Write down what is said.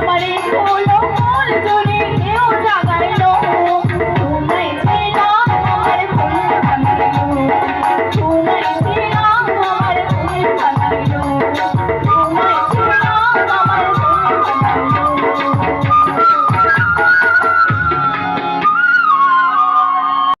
আমারে বলো মন